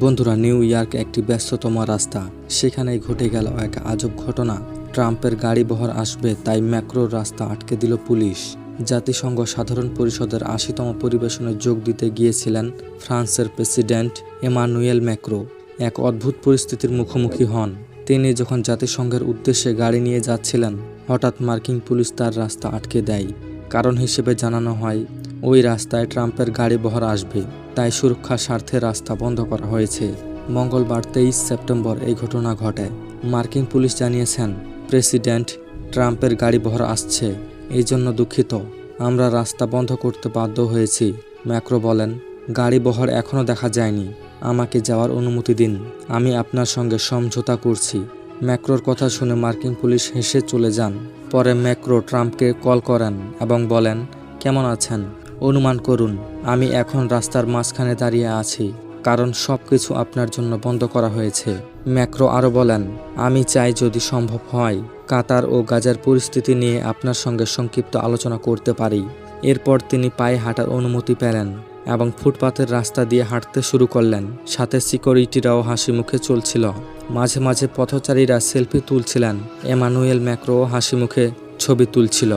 বন্ধুরা, new York একটি ব্যস্ততম রাস্তা। সেখানেই ঘটে গেল এক আজব ঘটনা। ট্রাম্পের গাড়ি বহর আসবে, তাই ম্যাক্রোর রাস্তা আটকে দিল পুলিশ। জাতিসংঘ সাধারণ পরিষদের আশিতম পরিবেশনে যোগ দিতে গিয়েছিলেন ফ্রান্সের প্রেসিডেন্ট এমানুয়েল ম্যাক্রো। এক অদ্ভুত পরিস্থিতির মুখোমুখি হন। তিনি যখন জাতিসংঘের উদ্দেশ্যে গাড়ি নিয়ে যাচ্ছিলেন, হঠাৎ মার্কিন পুলিশ তার রাস্তা আটকে দেয়। কারণ হিসেবে জানানো হয়, ওই রাস্তায় ট্রাম্পের গাড়ি বহর আসবে। তাই সুরক্ষার স্বার্থে রাস্তা বন্ধ করা হয়েছে। মঙ্গলবার তেইশ সেপ্টেম্বর এই ঘটনা ঘটে। মার্কিন পুলিশ জানিয়েছেন, প্রেসিডেন্ট ট্রাম্পের গাড়ি বহর আসছে। এই জন্য দুঃখিত। আমরা রাস্তা বন্ধ করতে বাধ্য হয়েছি। ম্যাক্রো বলেন, গাড়ি বহর এখনও দেখা যায়নি। আমাকে যাওয়ার অনুমতি দিন। আমি আপনার সঙ্গে সমঝোতা করছি। ম্যাক্রোর কথা শুনে মার্কিন পুলিশ হেসে চলে যান। পরে ম্যাক্রো ট্রাম্পকে কল করেন এবং বলেন, কেমন আছেন? অনুমান করুন, আমি এখন রাস্তার মাঝখানে দাঁড়িয়ে আছি, কারণ সব কিছু আপনার জন্য বন্ধ করা হয়েছে। ম্যাক্রো আরও বলেন, আমি চাই যদি সম্ভব হয়, কাতার ও গাজার পরিস্থিতি নিয়ে আপনার সঙ্গে সংক্ষিপ্ত আলোচনা করতে পারি। এরপর তিনি পায়ে হাঁটার অনুমতি পেলেন এবং ফুটপাতের রাস্তা দিয়ে হাঁটতে শুরু করলেন, সাথে সিকিউরিটিরাও হাসি মুখে চলছিল। মাঝে মাঝে পথচারীরা সেলফি তুলছিলেন, এমানুয়েল ম্যাক্রো হাসি মুখে ছবি তুলছিল।